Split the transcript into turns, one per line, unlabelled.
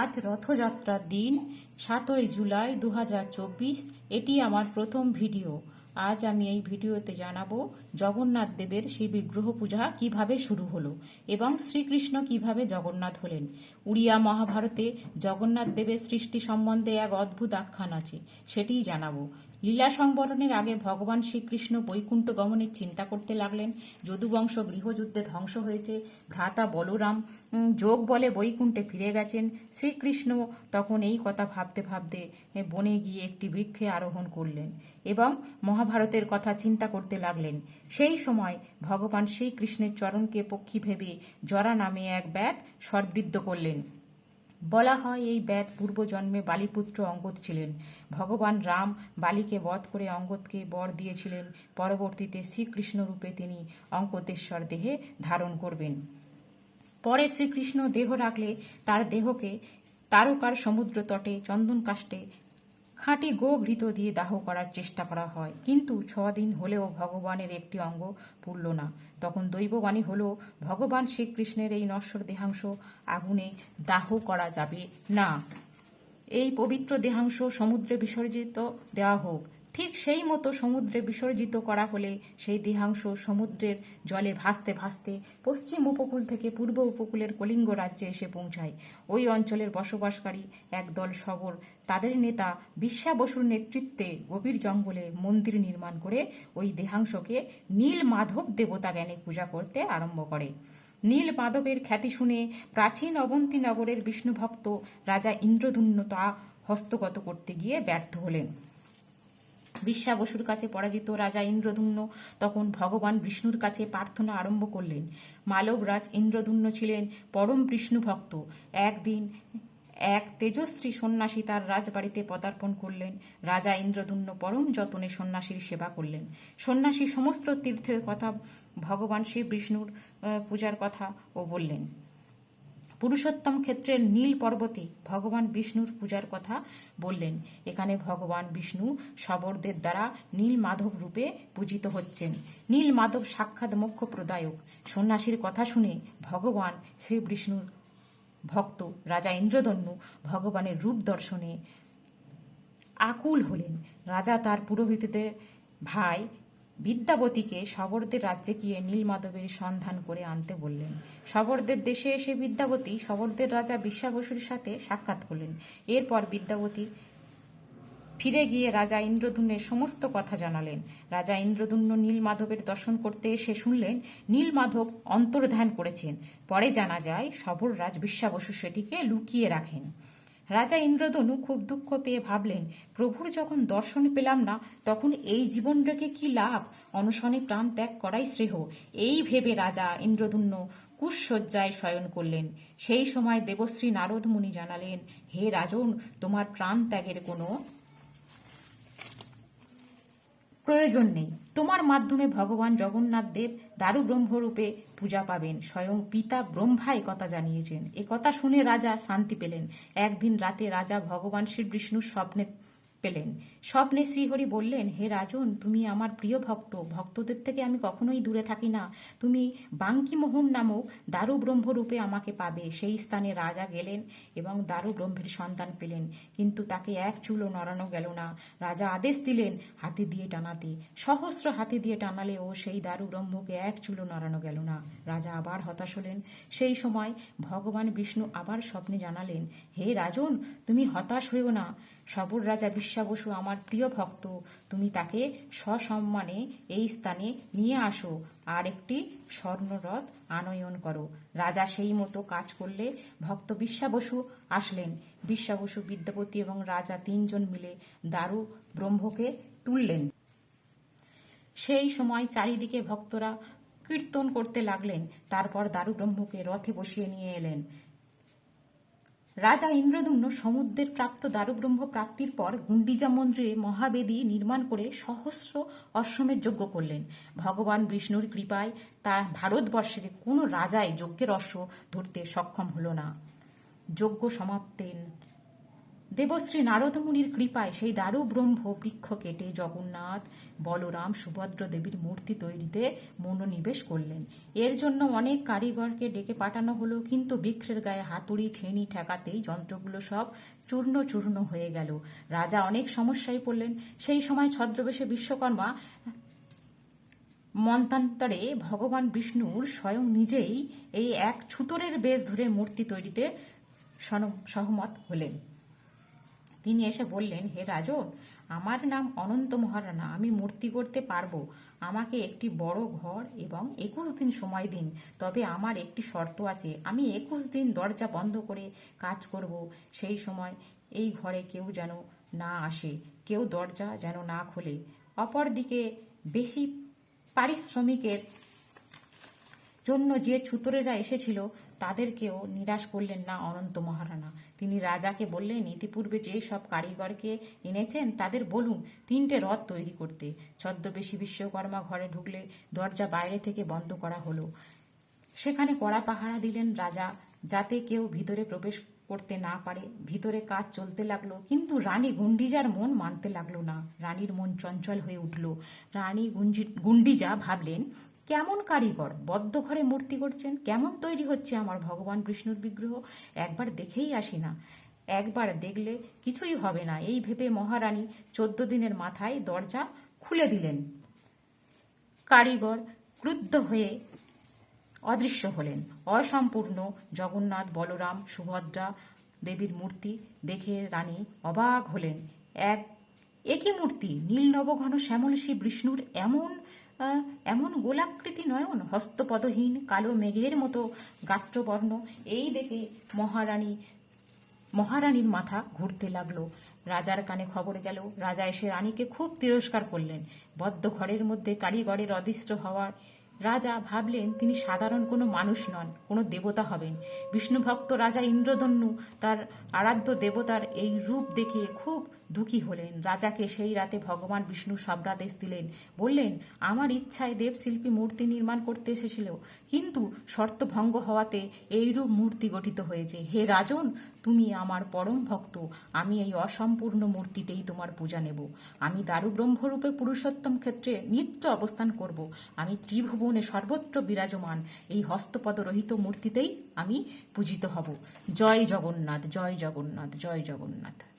আজ রথযাত্রার দিন, সাতই জুলাই দু হাজার চব্বিশ, এটি আমার প্রথম ভিডিও। আজ আমি এই ভিডিওতে জানাব জগন্নাথ দেবের সেই বিগ্রহ পূজা কীভাবে শুরু হলো এবং শ্রীকৃষ্ণ কীভাবে জগন্নাথ হলেন। উড়িয়া মহাভারতে জগন্নাথ দেবের সৃষ্টি সম্বন্ধে এক অদ্ভুত আখ্যান আছে, সেটিই জানাব। লীলা সংবরণের আগে ভগবান শ্রীকৃষ্ণ বৈকুণ্ঠ গমনের চিন্তা করতে লাগলেন। যদুবংশ গৃহযুদ্ধে ধ্বংস হয়েছে। ভ্রাতা বলরাম যোগ বলে বৈকুণ্ঠে ফিরে গেছেন। শ্রীকৃষ্ণ তখন এই কথা ভাবতে ভাবতে বনে গিয়ে একটি বৃক্ষে আরোহণ করলেন এবং মহাভারতের কথা চিন্তা করতে লাগলেন। সেই সময় ভগবান শ্রীকৃষ্ণের চরণকে পক্ষী ভেবে জরা নামে এক ব্যাত সর্বৃদ্ধ করলেন। বলা হয় এই ব্যাত পূর্বজন্মে বালিপুত্র অঙ্গদ ছিলেন। ভগবান রাম বালিকে বধ করে অঙ্গদকে বর দিয়েছিলেন। পরবর্তীতে শ্রীকৃষ্ণ রূপে তিনি অঙ্কতেশ্বর দেহে ধারণ করবেন। পরে শ্রীকৃষ্ণ দেহ রাখলে তার দেহকে তারকার সমুদ্র তটে চন্দন কাষ্টে খাঁটি গো ঘৃত দিয়ে দাহ করার চেষ্টা করা হয়। কিন্তু ছ দিন হলেও ভগবানের একটি অঙ্গ পুরল না। তখন দৈববাণী হলো, ভগবান শ্রীকৃষ্ণের এই নশ্বর দেহাংশ আগুনে দাহ করা যাবে না। এই পবিত্র দেহাংশ সমুদ্রে বিসর্জিত দেওয়া হোক। ঠিক সেই মতো সমুদ্রে বিসর্জিত করা হলে সেই দেহাংশ সমুদ্রের জলে ভাসতে ভাসতে পশ্চিম উপকূল থেকে পূর্ব উপকূলের কলিঙ্গ রাজ্যে এসে পৌঁছায়। ওই অঞ্চলের বসবাসকারী একদল সবর, তাদের নেতা বিশ্বা বসুর নেতৃত্বে গভীর জঙ্গলে মন্দির নির্মাণ করে ওই দেহাংশকে নীল মাধব দেবতা জ্ঞানে পূজা করতে আরম্ভ করে। নীল মাধবের খ্যাতি শুনে প্রাচীন অবন্তী নগরের বিষ্ণুভক্ত রাজা ইন্দ্রধুন্য তা হস্তগত করতে গিয়ে ব্যর্থ হলেন। বিশ্বা বসুর কাছে পরাজিত রাজা ইন্দ্রধুন্য তখন ভগবান বিষ্ণুর কাছে প্রার্থনা আরম্ভ করলেন। মালবরাজ ইন্দ্রধুন্য ছিলেন পরম বিষ্ণু ভক্ত। একদিন এক তেজশ্রী সন্ন্যাসী তার রাজবাড়িতে পদার্পণ করলেন। রাজা ইন্দ্রধুন্য পরম যতনে সন্ন্যাসীর সেবা করলেন। সন্ন্যাসী সমস্ত তীর্থের কথা ভগবান শ্রী বিষ্ণুর পূজার কথা ও বললেন। পুরুষোত্তম ক্ষেত্রের নীল পর্বতে ভগবান বিষ্ণুর পূজার কথা বললেন। এখানে ভগবান বিষ্ণু শবরদের দ্বারা নীল মাধব রূপে পূজিত হচ্ছেন। নীল মাধব সাক্ষাৎ মোক্ষ প্রদায়ক সন্ন্যাসীর কথা শুনে ভগবান শ্রী বিষ্ণুর ভক্ত রাজা ইন্দ্রদন্যু ভগবানের রূপ দর্শনে আকুল হলেন। রাজা তার পুরোহিতদের ভাই বিদ্যাবতীকে শবরদের রাজ্যে গিয়ে নীলমাধবের সন্ধান করে আনতে বললেন। শবরদের দেশে এসে বিদ্যাবতী শবরদের রাজা বিশ্বাবসুর সাথে সাক্ষাৎ করলেন। এরপর বিদ্যাবতী ফিরে গিয়ে রাজা ইন্দ্রদুন্নের সমস্ত কথা জানালেন। রাজা ইন্দ্রদুন্ন নীলমাধবের দর্শন করতে এসে শুনলেন, নীলমাধব অন্তর্ধান করেছেন। পরে জানা যায়, সবররাজ বিশ্বাবসু সেটিকে লুকিয়ে রাখেন। রাজা ইন্দ্রধনু খুব দুঃখ পেয়ে ভাবলেন, প্রভুর যখন দর্শন পেলাম না, তখন এই জীবনটাকে কি লাভ? অনশনে প্রাণ ত্যাগ করাই শ্রেহ এই ভেবে রাজা ইন্দ্রধনু কুশসজ্জায় শয়ন করলেন। সেই সময় দেবশ্রী নারদ মুনি জানালেন, হে রাজন, তোমার প্রাণ ত্যাগের কোনো প্রয়োজন নেই। তোমার মাধ্যমে ভগবান জগন্নাথ দেব দারু ব্রহ্মরূপে পূজা পাবেন। স্বয়ং পিতা ব্রহ্মা কথা জানিয়েছেন। এ কথা শুনে রাজা শান্তি পেলেন। একদিন রাতে রাজা ভগবান শ্রী বিষ্ণুর স্বপ্নে পেলেন। স্বপ্নে শ্রীহরি বললেন, হে রাজন, তুমি আমার প্রিয় ভক্ত। ভক্তদের থেকে আমি কখনোই দূরে থাকি না। তুমি বাঙ্কিমোহন নামক দারু ব্রহ্মরূপে আমাকে পাবে। সেই স্থানে রাজা গেলেন এবং দারু ব্রহ্মের সন্তান পেলেন। কিন্তু তাকে এক চুলো নড়ানো গেল না। রাজা আদেশ দিলেন, হাতি দিয়ে টানাতে। সহস্র হাতি দিয়ে টানালেও সেই দারু ব্রহ্মকে এক চুলো নড়ানো গেল না। রাজা আবার হতাশ হলেন। সেই সময় ভগবান বিষ্ণু আবার স্বপ্নে জানালেন, হে রাজন, তুমি হতাশ হইও না। সবর রাজা বিশ্বাবসু আমার প্রিয় ভক্ত, তুমি তাকে সসম্মানে এই স্থানে নিয়ে আসো। আর একটি স্বর্ণরথ আনয়ন করো। রাজা সেই মতো কাজ করলে ভক্ত বিশ্বা বসু আসলেন। বিশ্বা বসু, বিদ্যাপতি এবং রাজা তিনজন মিলে দারু ব্রহ্মকে তুললেন। সেই সময় চারিদিকে ভক্তরা কীর্তন করতে লাগলেন। তারপর দারু ব্রহ্মকে রথে বসিয়ে নিয়ে এলেন। রাজা ইন্দ্রদুম্ন সমুদ্রের প্রাপ্ত দারুব্রহ্ম প্রাপ্তির পর গুন্ডিজা মন্দিরে মহাবেদী নির্মাণ করে সহস্র অশ্বমের যজ্ঞ করলেন। ভগবান বিষ্ণুর কৃপায় তা ভারতবর্ষের কোনো রাজাই যজ্ঞের অশ্ব ধরতে সক্ষম হল না। যজ্ঞ সমাপ্তেন। দেবশ্রী নারদমুনির কৃপায় সেই দারু ব্রহ্ম বৃক্ষ কেটে জগন্নাথ, বলরাম, সুভদ্র দেবীর মূর্তি তৈরিতে মনোনিবেশ করলেন। এর জন্য অনেক কারিগরকে ডেকে পাঠানো হলো, কিন্তু বৃক্ষের গায়ে হাতুড়ি, ছেনি ঠেকাতেই যন্ত্রগুলো সব চূর্ণ চূর্ণ হয়ে গেল। রাজা অনেক সমস্যায় পড়লেন। সেই সময় ছদ্রবেশে বিশ্বকর্মা মন্তান্তরে ভগবান বিষ্ণুর স্বয়ং নিজেই এই এক ছুতরের বেশ ধরে মূর্তি তৈরিতে সহমত হলেন। তিনি এসে বললেন, হে রাজন আমার নাম অনন্ত মহারানা, আমি মূর্তি করতে পারব। আমাকে একটি বড় ঘর এবং একুশ দিন সময় দিন, তবে আমার একটি শর্ত আছে। আমি একুশ দিন দরজা বন্ধ করে কাজ করব। সেই সময় এই ঘরে কেউ যেন না আসে, কেউ দরজা যেন না খোলে। অপরদিকে বেশি পারিশ্রমিকের জন্য যে ছুতরেরা এসেছিল, তাদেরকেও নিরাশ করলেন না অনন্ত মহারানা। তিনি রাজাকে বললেন, ইতিপূর্বে যে সব কারিগরকে এনেছেন, তাদের বলুন, তিনটে রথ তৈরি করতে। ছদ্মবেশী বিশ্বকর্মা ঘরে ঢুকলে দরজা বাইরে থেকে বন্ধ করা হলো। সেখানে কড়া পাহারা দিলেন রাজা, যাতে কেউ ভিতরে প্রবেশ করতে না পারে, ভিতরে কাজ চলতে লাগল, কিন্তু রানী গুন্ডিজার মন মানতে লাগল না। রানীর মন চঞ্চল হয়ে উঠল। রানী গুন্ডিজা ভাবলেন, কেমন কারিগর? বদ্ধ ঘরে মূর্তি করছেন কেমন তৈরি হচ্ছে আমার ভগবান বিষ্ণুর বিগ্রহ? একবার দেখেই আসি না। একবার দেখলে কিছুই হবে না। এই ভেবে মহারানী চোদ্দ দিনের মাথায় দরজা খুলে দিলেন। কারিগর ক্রুদ্ধ হয়ে অদৃশ্য হলেন। অসম্পূর্ণ জগন্নাথ বলরাম সুভদ্রা দেবীর মূর্তি দেখে রানী অবাক হলেন। এক, একই মূর্তি, নীল নবঘন শ্যামলসী বিষ্ণুর এমন এমন গোলাকৃতি নয়ন, হস্তপদহীন কালো মেঘের মতো গাত্রবর্ণ। এই দেখে মহারানী, মহারানীর মাথা ঘুরতে লাগল। রাজার কানে খবর গেল, রাজা এসে রানীকে খুব তিরস্কার করলেন। বদ্ধ ঘরের মধ্যে কারিগরের অদৃষ্ট হওয়ার রাজা ভাবলেন তিনি সাধারণ কোনো মানুষ নন, কোনো দেবতা হবেন। বিষ্ণুভক্ত রাজা ইন্দ্রদন্যু তার আরাধ্য দেবতার এই রূপ দেখে খুব দুঃখী হলেন। রাজাকে সেই রাতে ভগবান বিষ্ণু সব্রাদেশ দিলেন। বললেন, আমার ইচ্ছায় দেবশিল্পী মূর্তি নির্মাণ করতে এসেছিল। কিন্তু শর্ত ভঙ্গ হওয়াতে এইরূপ মূর্তি গঠিত হয়েছে। হে রাজন, তুমি আমার পরম ভক্ত। আমি এই অসম্পূর্ণ মূর্তিতেই তোমার পূজা নেব। আমি দারু ব্রহ্মরূপে পুরুষোত্তম ক্ষেত্রে নিত্য অবস্থান করব। আমি ত্রিভুবনে সর্বত্র বিরাজমান। এই হস্তপদ রহিত মূর্তিতেই আমি পূজিত হব। জয় জগন্নাথ জয় জগন্নাথ জয় জগন্নাথ।